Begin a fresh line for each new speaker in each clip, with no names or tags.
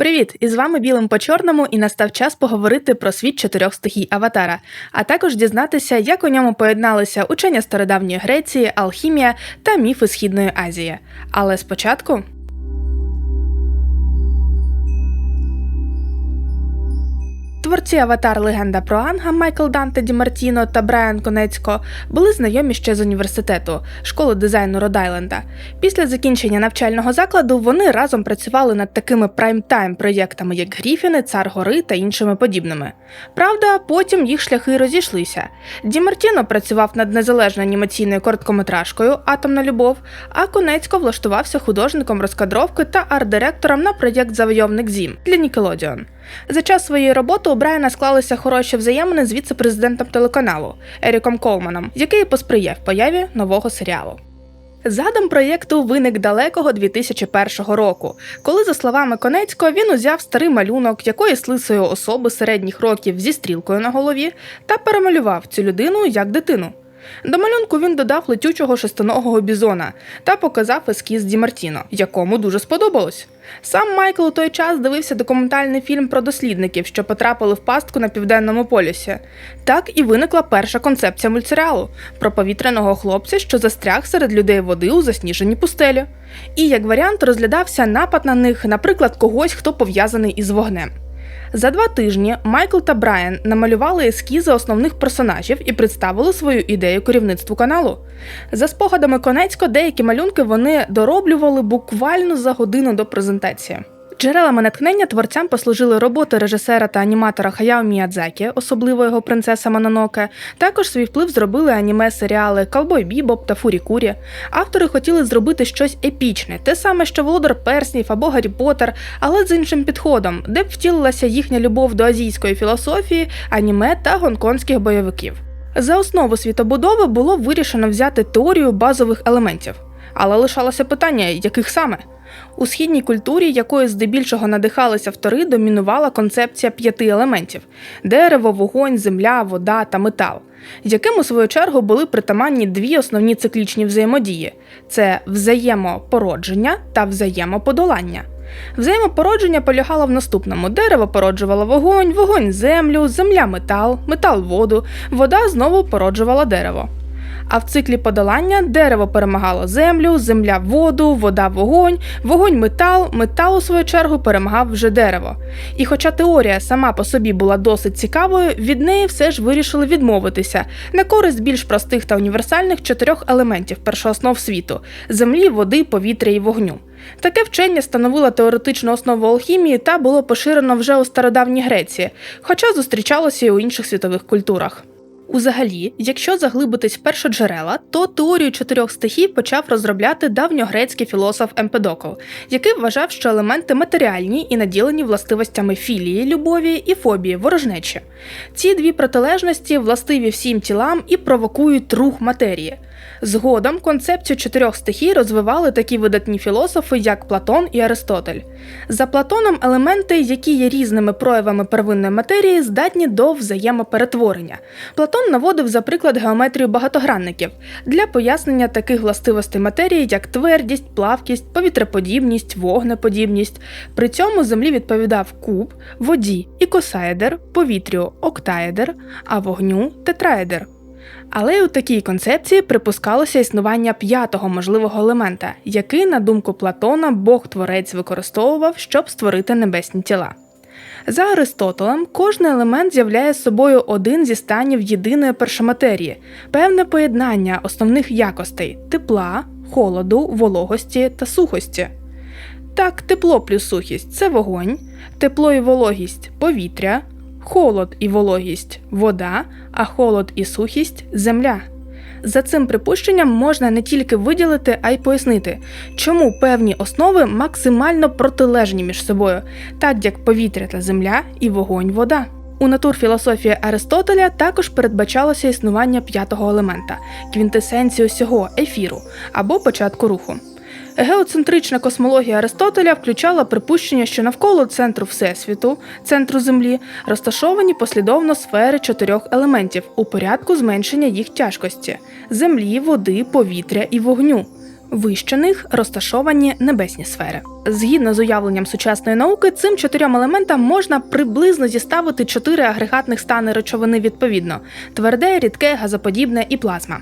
Привіт! І з вами білим по чорному, і настав час поговорити про світ чотирьох стихій Аватара, а також дізнатися, як у ньому поєдналися учення стародавньої Греції, алхімія та міфи Східної Азії. Але спочатку. Творці Аватар Легенда про Анга Майкл Данте Ді Мартіно та Брайан Конецько були знайомі ще з університету, школи дизайну Род-Айленда. Після закінчення навчального закладу вони разом працювали над такими прайм-тайм проєктами, як Гріфіни, Цар Гори та іншими подібними. Правда, потім їх шляхи розійшлися. Ді Мартіно працював над незалежною анімаційною короткометражкою Атомна любов, а Конецько влаштувався художником розкадровки та арт-директором на проєкт Завойовник Зім для Нікелодіон. За час своєї роботи у Брайана склалися хороші взаємини з віце-президентом телеканалу Еріком Колманом, який посприяв появі нового серіалу. Задум проєкту виник далекого 2001 року, коли, за словами Конецького, він узяв старий малюнок якоїсь лисої особи середніх років зі стрілкою на голові та перемалював цю людину як дитину. До малюнку він додав летючого шестиногого бізона та показав ескіз Ді Мартіно, якому дуже сподобалось. Сам Майкл у той час дивився документальний фільм про дослідників, що потрапили в пастку на південному полюсі. Так і виникла перша концепція мультсеріалу про повітряного хлопця, що застряг серед людей води у засніженій пустелі. І як варіант розглядався напад на них, наприклад, когось, хто пов'язаний із вогнем. За два тижні Майкл та Брайан намалювали ескізи основних персонажів і представили свою ідею керівництву каналу. За спогадами Конецько, деякі малюнки вони дороблювали буквально за годину до презентації. Джерелами натхнення творцям послужили роботи режисера та аніматора Хаяо Міядзакі, особливо його принцеса Мононоке. Також свій вплив зробили аніме-серіали Калбой Бібоп та Фурі Курі. Автори хотіли зробити щось епічне, те саме, що Володар Перснів або Гаррі Поттер, але з іншим підходом, де б втілилася їхня любов до азійської філософії, аніме та гонконгських бойовиків. За основу світобудови було вирішено взяти теорію базових елементів, але лишалося питання, яких саме. У східній культурі, якою здебільшого надихалися автори, домінувала концепція п'яти елементів: дерево, вогонь, земля, вода та метал, яким у свою чергу були притаманні дві основні циклічні взаємодії: це взаємопородження та взаємоподолання. Взаємопородження полягало в наступному: дерево породжувало вогонь, вогонь землю, земля метал, метал воду, вода знову породжувала дерево. А в циклі подолання дерево перемагало землю, земля воду, вода вогонь, вогонь метал, метал у свою чергу перемагав вже дерево. І хоча теорія сама по собі була досить цікавою, від неї все ж вирішили відмовитися на користь більш простих та універсальних чотирьох елементів першооснов світу землі, води, повітря і вогню. Таке вчення становило теоретичну основу алхімії та було поширено вже у стародавній Греції, хоча зустрічалося і у інших світових культурах. Узагалі, якщо заглибитись в першоджерела, то теорію чотирьох стихій почав розробляти давньогрецький філософ Емпедокл, який вважав, що елементи матеріальні і наділені властивостями філії, любові і фобії, ворожнечі. Ці дві протилежності властиві всім тілам і провокують рух матерії. Згодом концепцію чотирьох стихій розвивали такі видатні філософи, як Платон і Аристотель. За Платоном елементи, які є різними проявами первинної матерії, здатні до взаємоперетворення. Платон наводив за приклад геометрію багатогранників для пояснення таких властивостей матерії, як твердість, плавкість, повітреподібність, вогнеподібність. При цьому землі відповідав куб, воді ікосаедер, повітрю октаедер, а вогню тетраедер. Але й у такій концепції припускалося існування п'ятого можливого елемента, який, на думку Платона, Бог-творець використовував, щоб створити небесні тіла. За Аристотелем, кожен елемент з'являє собою один зі станів єдиної першоматерії, певне поєднання основних якостей тепла, холоду, вологості та сухості. Так, тепло плюс сухість це вогонь, тепло і вологість повітря, холод і вологість вода, а холод і сухість земля. За цим припущенням можна не тільки виділити, а й пояснити, чому певні основи максимально протилежні між собою, так як повітря та земля і вогонь вода. У натурфілософії Аристотеля також передбачалося існування п'ятого елемента квінтесенції усього ефіру або початку руху. Геоцентрична космологія Аристотеля включала припущення, що навколо центру Всесвіту, центру Землі, розташовані послідовно сфери чотирьох елементів у порядку зменшення їх тяжкості землі, води, повітря і вогню. Вище них розташовані небесні сфери. Згідно з уявленням сучасної науки, цим чотирьом елементам можна приблизно зіставити чотири агрегатних стани речовини відповідно: тверде, рідке, газоподібне і плазма.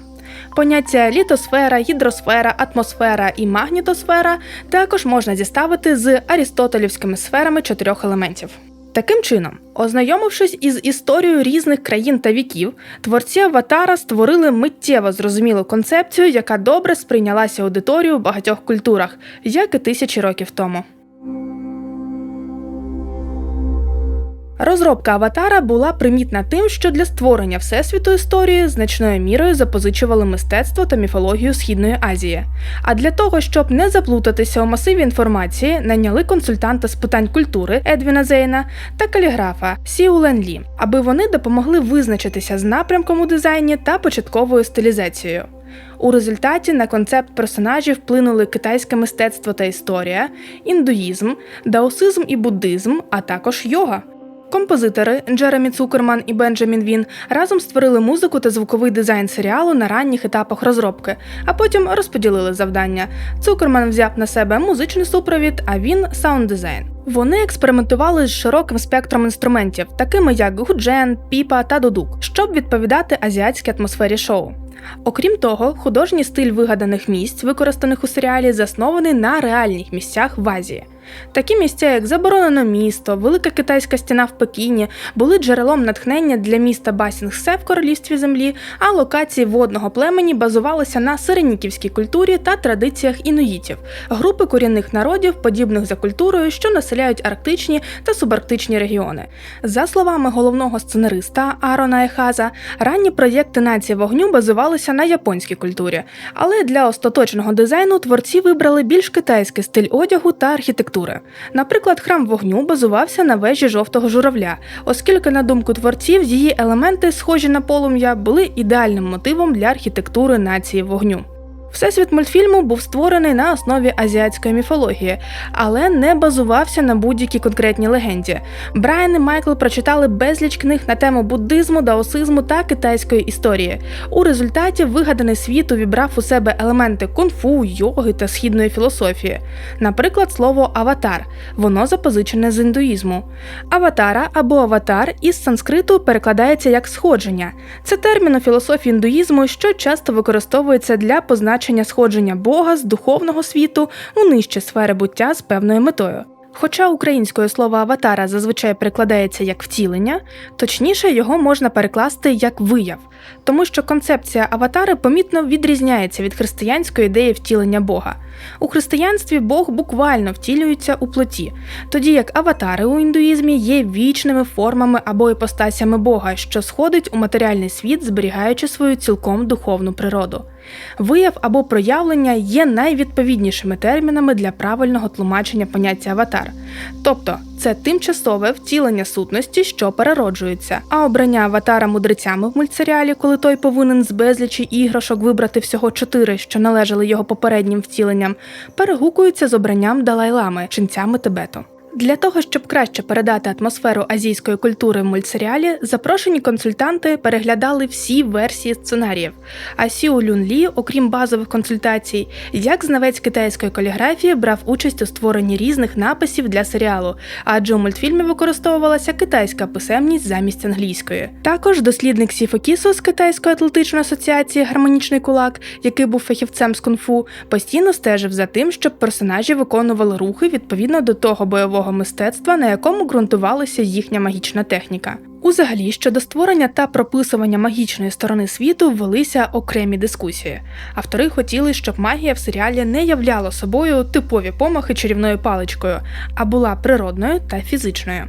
Поняття літосфера, гідросфера, атмосфера і магнітосфера також можна зіставити з арістотелівськими сферами чотирьох елементів. Таким чином, ознайомившись із історією різних країн та віків, творці Аватара створили миттєво зрозумілу концепцію, яка добре сприйнялася аудиторією в багатьох культурах, як і тисячі років тому. Розробка аватара була примітна тим, що для створення всесвіту історії значною мірою запозичували мистецтво та міфологію Східної Азії. А для того, щоб не заплутатися у масиві інформації, найняли консультанта з питань культури Едвіна Зейна та каліграфа Сіу Лен Лі, аби вони допомогли визначитися з напрямком у дизайні та початковою стилізацією. У результаті на концепт персонажів вплинули китайське мистецтво та історія, індуїзм, даосизм і буддизм, а також йога. Композитори Джеремі Цукерман і Бенджамін Він разом створили музику та звуковий дизайн серіалу на ранніх етапах розробки, а потім розподілили завдання. Цукерман взяв на себе музичний супровід, а він саунд-дизайн. Вони експериментували з широким спектром інструментів, такими як гуджен, піпа та дудук, щоб відповідати азіатській атмосфері шоу. Окрім того, художній стиль вигаданих місць, використаних у серіалі, заснований на реальних місцях в Азії. Такі місця, як заборонено місто, Велика китайська стіна в Пекіні, були джерелом натхнення для міста Басінгсе в королівстві землі, а локації водного племені базувалися на сиреніківській культурі та традиціях інуїтів, групи корінних народів, подібних за культурою, що населяють арктичні та субарктичні регіони. За словами головного сценариста Арона Ехаза, ранні проєкти нації вогню базувалися на японській культурі, але для остаточного дизайну творці вибрали більш китайський стиль одягу та архітектури. Наприклад, храм вогню базувався на вежі жовтого журавля, оскільки, на думку творців, її елементи, схожі на полум'я, були ідеальним мотивом для архітектури нації вогню. Всесвіт мультфільму був створений на основі азіатської міфології, але не базувався на будь-якій конкретній легенді. Брайан і Майкл прочитали безліч книг на тему буддизму, даосизму та китайської історії. У результаті вигаданий світ увібрав у себе елементи кунг-фу, йоги та східної філософії. Наприклад, слово аватар воно запозичене з індуїзму. Аватара або аватар із санскриту перекладається як сходження. Це термін у філософії індуїзму, що часто використовується для позначення сходження Бога з духовного світу у нижчі сфери буття з певною метою. Хоча українською слово аватара зазвичай перекладається як втілення, точніше його можна перекласти як вияв, тому що концепція аватари помітно відрізняється від християнської ідеї втілення Бога. У християнстві Бог буквально втілюється у плоті, тоді як аватари у індуїзмі є вічними формами або іпостасями Бога, що сходить у матеріальний світ, зберігаючи свою цілком духовну природу. Вияв або проявлення є найвідповіднішими термінами для правильного тлумачення поняття аватар. Тобто це тимчасове втілення сутності, що перероджується, а обрання аватара мудрецями в мультсеріалі, коли той повинен з безлічі іграшок вибрати всього чотири, що належали його попереднім втіленням, перегукується з обранням Далай-лами, ченцями Тибету. Для того, щоб краще передати атмосферу азійської культури в мультсеріалі, запрошені консультанти переглядали всі версії сценаріїв. А Сіу Люн Лі, окрім базових консультацій, як знавець китайської каліграфії, брав участь у створенні різних написів для серіалу, адже у мультфільмі використовувалася китайська писемність замість англійської. Також дослідник Сіфо Кісо з Китайської атлетичної асоціації Гармонічний кулак, який був фахівцем з кунг-фу, постійно стежив за тим, щоб персонажі виконували рухи відповідно до того бойового мистецтва, на якому ґрунтувалася їхня магічна техніка. Узагалі, щодо створення та прописування магічної сторони світу велися окремі дискусії. Автори хотіли, щоб магія в серіалі не являла собою типові помахи чарівною паличкою, а була природною та фізичною.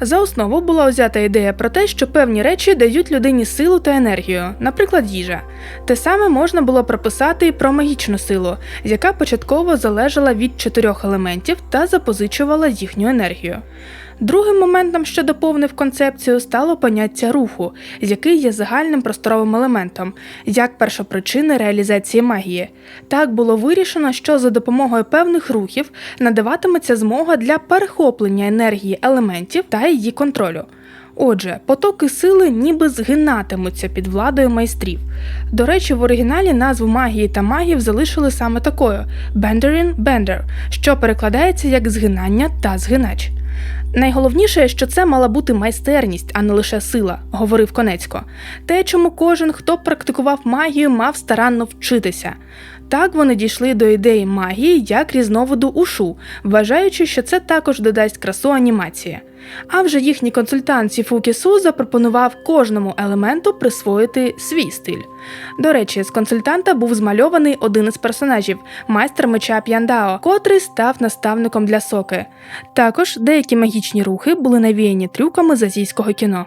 За основу була взята ідея про те, що певні речі дають людині силу та енергію, наприклад, їжа. Те саме можна було прописати і про магічну силу, яка початково залежала від чотирьох елементів та запозичувала їхню енергію. Другим моментом, що доповнив концепцію, стало поняття руху, який є загальним просторовим елементом, як першопричини реалізації магії. Так було вирішено, що за допомогою певних рухів надаватиметься змога для перехоплення енергії елементів та її контролю. Отже, потоки сили ніби згинатимуться під владою майстрів. До речі, в оригіналі назву магії та магів залишили саме такою Bendering Bender, що перекладається як згинання та згинач. Найголовніше, що це мала бути майстерність, а не лише сила, говорив Конецько. Те, чому кожен, хто практикував магію, мав старанно вчитися. Так вони дійшли до ідеї магії як різновиду ушу, вважаючи, що це також додасть красу анімації. А вже їхній консультант Сіфукі Су запропонував кожному елементу присвоїти свій стиль. До речі, з консультанта був змальований один із персонажів майстер меча П'яндао, котрий став наставником для соки. Також деякі магічні рухи були навіяні трюками з азійського кіно.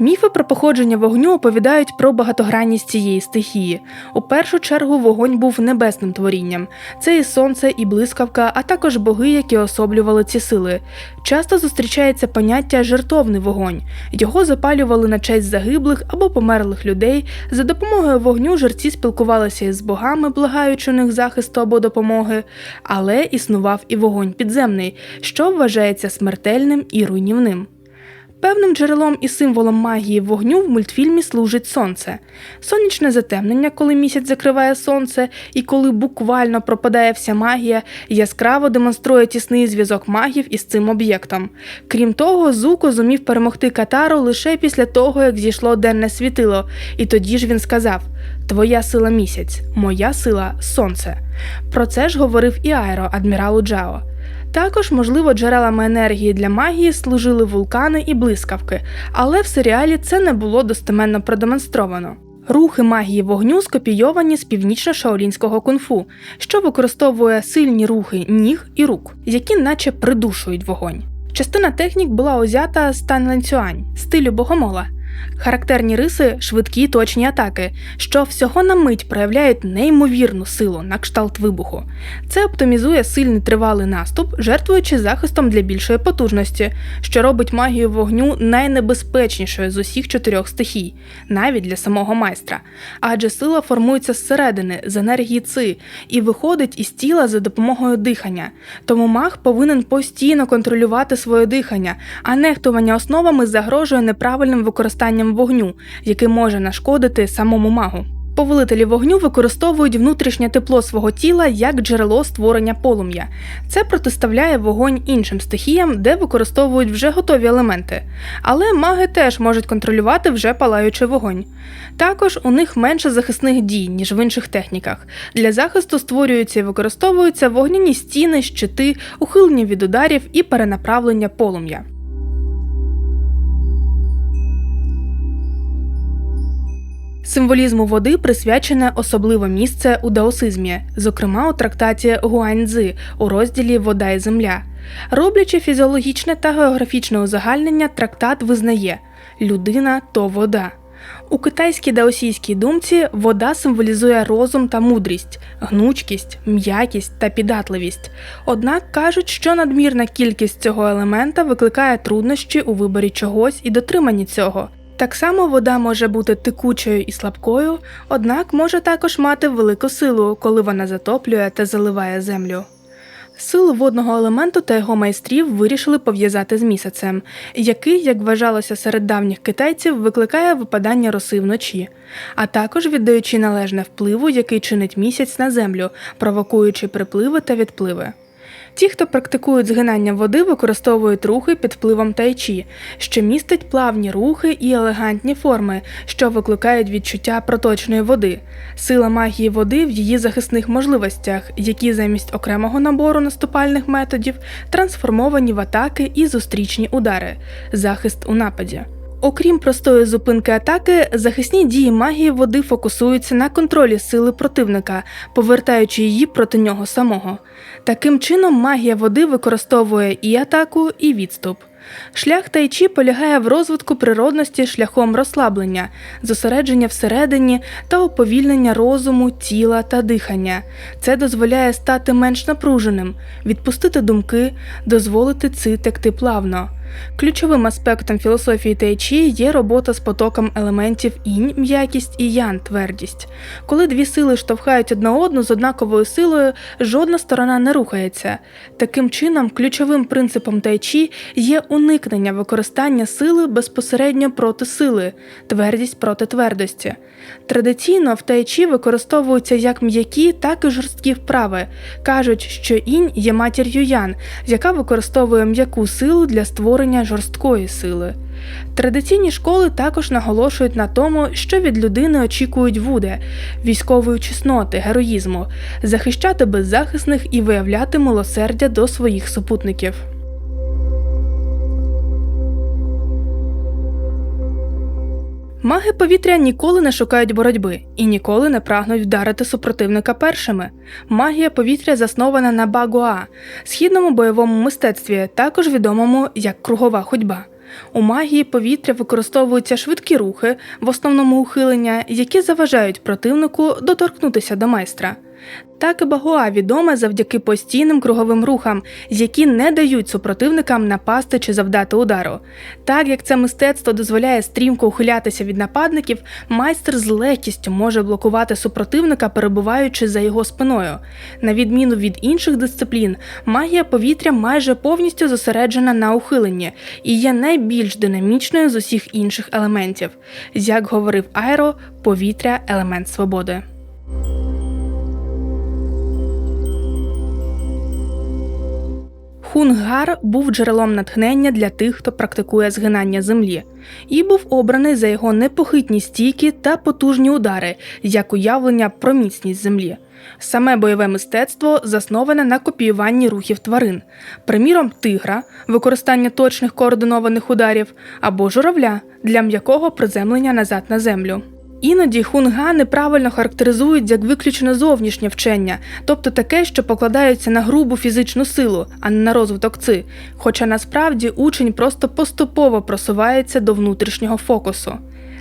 Міфи про походження вогню оповідають про багатогранність цієї стихії. У першу чергу вогонь був небесним творінням. Це і сонце, і блискавка, а також боги, які особлювали ці сили. Часто зустрічається поняття жертовний вогонь. Його запалювали на честь загиблих або померлих людей. За допомогою вогню жерці спілкувалися із богами, благаючи у них захисту або допомоги. Але існував і вогонь підземний, що вважається смертельним і руйнівним. Певним джерелом і символом магії вогню в мультфільмі служить сонце. Сонячне затемнення, коли місяць закриває сонце, і коли буквально пропадає вся магія, яскраво демонструє тісний зв'язок магів із цим об'єктом. Крім того, Зуко зумів перемогти Катару лише після того, як зійшло денне світило, і тоді ж він сказав: Твоя сила місяць, моя сила сонце. Про це ж говорив і Айро адміралу Джао. Також, можливо, джерелами енергії для магії служили вулкани і блискавки, але в серіалі це не було достеменно продемонстровано. Рухи магії вогню скопійовані з північно-шаолінського кунг-фу, що використовує сильні рухи ніг і рук, які наче придушують вогонь. Частина технік була узята з танленцюань, стилю богомола. Характерні риси швидкі точні атаки, що всього на мить проявляють неймовірну силу на кшталт вибуху. Це оптимізує сильний тривалий наступ, жертвуючи захистом для більшої потужності, що робить магію вогню найнебезпечнішою з усіх чотирьох стихій, навіть для самого майстра. Адже сила формується зсередини, з енергії ци, і виходить із тіла за допомогою дихання. Тому маг повинен постійно контролювати своє дихання, а нехтування основами загрожує неправильним використанням вогню, який може нашкодити самому магу. Повелителі вогню використовують внутрішнє тепло свого тіла як джерело створення полум'я. Це протиставляє вогонь іншим стихіям, де використовують вже готові елементи. Але маги теж можуть контролювати вже палаючий вогонь. Також у них менше захисних дій, ніж в інших техніках. Для захисту створюються і використовуються вогняні стіни, щити, ухилення від ударів і перенаправлення полум'я. Символізму води присвячене особливе місце у даосизмі, зокрема у трактаті Гуаньцзи у розділі Вода і земля. Роблячи фізіологічне та географічне узагальнення, трактат визнає людина то вода. У китайській даосійській думці вода символізує розум та мудрість, гнучкість, м'якість та піддатливість. Однак кажуть, що надмірна кількість цього елемента викликає труднощі у виборі чогось і дотриманні цього. Так само вода може бути текучою і слабкою, однак може також мати велику силу, коли вона затоплює та заливає землю. Силу водного елементу та його майстрів вирішили пов'язати з місяцем, який, як вважалося серед давніх китайців, викликає випадання роси вночі, а також віддаючи належне впливу, який чинить місяць на землю, провокуючи припливи та відпливи. Ті, хто практикують згинання води, використовують рухи під впливом тайчі, що містить плавні рухи і елегантні форми, що викликають відчуття проточної води, сила магії води в її захисних можливостях, які замість окремого набору наступальних методів трансформовані в атаки і зустрічні удари, захист у нападі. Окрім простої зупинки атаки, захисні дії магії води фокусуються на контролі сили противника, повертаючи її проти нього самого. Таким чином, магія води використовує і атаку, і відступ. Шлях тайчі полягає в розвитку природності шляхом розслаблення, зосередження всередині та уповільнення розуму, тіла та дихання. Це дозволяє стати менш напруженим, відпустити думки, дозволити ци текти плавно. Ключовим аспектом філософії Тайчі є робота з потоком елементів інь, м'якість і ян, твердість. Коли дві сили штовхають одна одну з однаковою силою, жодна сторона не рухається. Таким чином, ключовим принципом тайчі є уникнення використання сили безпосередньо проти сили, твердість проти твердості. Традиційно в тайчі використовуються як м'які, так і жорсткі вправи. Кажуть, що інь є матір'ю ян, яка використовує м'яку силу для створення жорсткої сили. Традиційні школи також наголошують на тому, що від людини очікують вуде, військової чесноти, героїзму, захищати беззахисних і виявляти милосердя до своїх супутників. Маги повітря ніколи не шукають боротьби і ніколи не прагнуть вдарити супротивника першими. Магія повітря заснована на багуа, східному бойовому мистецтві, також відомому як кругова ходьба. У магії повітря використовуються швидкі рухи, в основному ухилення, які заважають противнику доторкнутися до майстра. Так і багуа відоме завдяки постійним круговим рухам, які не дають супротивникам напасти чи завдати удару. Так як це мистецтво дозволяє стрімко ухилятися від нападників, майстер з легкістю може блокувати супротивника, перебуваючи за його спиною. На відміну від інших дисциплін, магія повітря майже повністю зосереджена на ухиленні і є найбільш динамічною з усіх інших елементів. Як говорив Айро, повітря елемент свободи. Хунгар був джерелом натхнення для тих, хто практикує згинання землі, і був обраний за його непохитні стійки та потужні удари, як уявлення про міцність землі. Саме бойове мистецтво засноване на копіюванні рухів тварин, приміром тигра, використання точних координованих ударів або журавля для м'якого приземлення назад на землю. Іноді хунга неправильно характеризують як виключно зовнішнє вчення, тобто таке, що покладається на грубу фізичну силу, а не на розвиток ци. Хоча насправді учень просто поступово просувається до внутрішнього фокусу.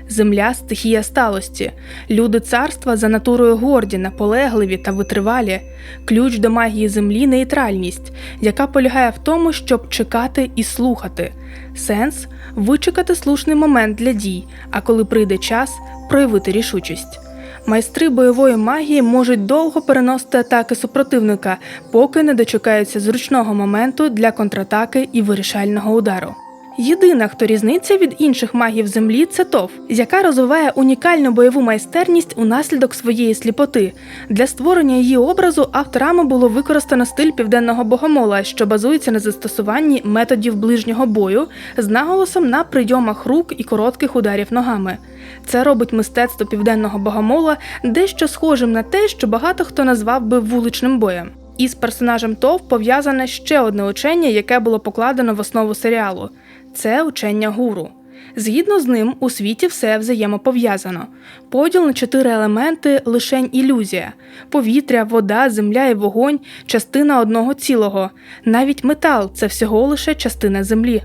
Земля стихія сталості, люди царства за натурою горді, наполегливі та витривалі. Ключ до магії землі нейтральність, яка полягає в тому, щоб чекати і слухати. Сенс вичекати слушний момент для дій, а коли прийде час, проявити рішучість. Майстри бойової магії можуть довго переносити атаки супротивника, поки не дочекаються зручного моменту для контратаки і вирішального удару. Єдина, хто різниця від інших магів землі, це ТОВ, яка розвиває унікальну бойову майстерність унаслідок своєї сліпоти. Для створення її образу авторами було використано стиль південного богомола, що базується на застосуванні методів ближнього бою з наголосом на прийомах рук і коротких ударів ногами. Це робить мистецтво південного богомола дещо схожим на те, що багато хто назвав би вуличним боєм. Із персонажем ТОВ пов'язане ще одне учення, яке було покладено в основу серіалу це учення гуру. Згідно з ним, у світі все взаємопов'язано. Поділ на чотири елементи лишень ілюзія: повітря, вода, земля і вогонь частина одного цілого. Навіть метал це всього лише частина землі.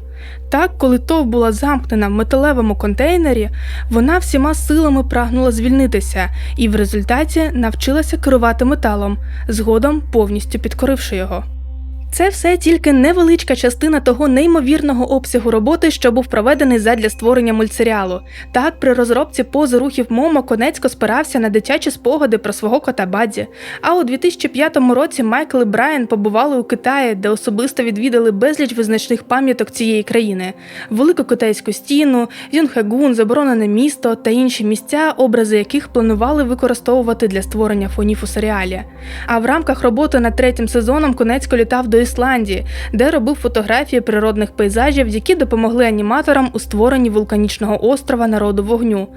Так, коли ТОВ була замкнена в металевому контейнері, вона всіма силами прагнула звільнитися і в результаті навчилася керувати металом, згодом повністю підкоривши його. Це все тільки невеличка частина того неймовірного обсягу роботи, що був проведений задля створення мультсеріалу. Так, при розробці пози рухів Момо Конецько спирався на дитячі спогади про свого кота Бадді. А у 2005 році Майкл і Брайан побували у Китаї, де особисто відвідали безліч визначних пам'яток цієї країни: Велику Китайську стіну, Юнхегун, заборонене місто та інші місця, образи яких планували використовувати для створення фонів у серіалі. А в рамках роботи над третім сезоном Конецько літав до Ісландії, де робив фотографії природних пейзажів, які допомогли аніматорам у створенні вулканічного острова народу вогню.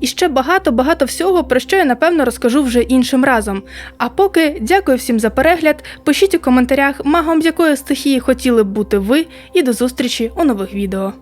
І ще багато-багато всього, про що я напевно розкажу вже іншим разом. А поки дякую всім за перегляд. Пишіть у коментарях, магом з якої стихії хотіли б бути ви, і до зустрічі у нових відео.